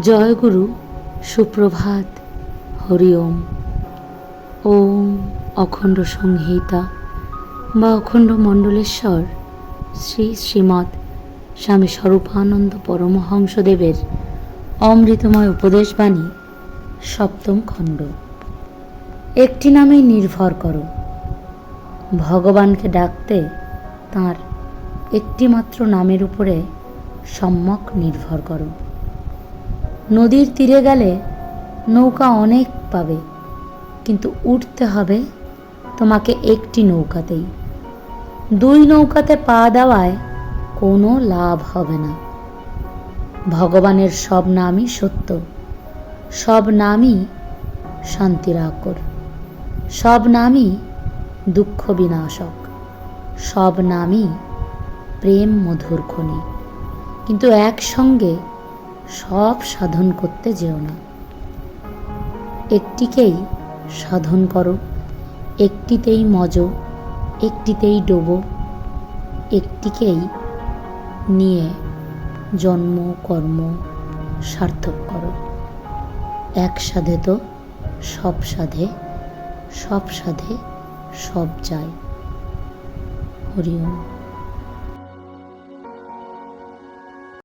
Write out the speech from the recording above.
জয় গুরু সুপ্রভাত, হরি ওম। ওম অখণ্ড সংহিতা বা অখণ্ড মণ্ডলেশ্বর, শ্রী শ্রীমৎ স্বামী স্বরূপানন্দ পরমহংসদেবের অমৃতময় উপদেশবাণী, সপ্তম খণ্ড। একটি নামেই নির্ভর করো। ভগবানকে ডাকতে তার একটিমাত্র নামের উপরে সম্যক নির্ভর করো। নদীর তীরে গেলে নৌকা অনেক পাবে, কিন্তু উঠতে হবে তোমাকে একটি নৌকাতেই। দুই নৌকাতে পা দেওয়ায় কোনো লাভ হবে না। ভগবানের সব নামই সত্য, সব নামই শান্তির আকর সব নামই দুঃখ বিনাশক সব নামই প্রেম মধুর খনি। কিন্তু একসঙ্গে সব সাধন করতে যেও না। একটিকেই সাধন করো, একটিতেই মজ, একটিতেই ডোবো, একটিকেই নিয়ে জন্ম, কর্ম, সার্থক করো। এক সাধে তো সব সাধে সব সাধে সব যায়। হরি ওম।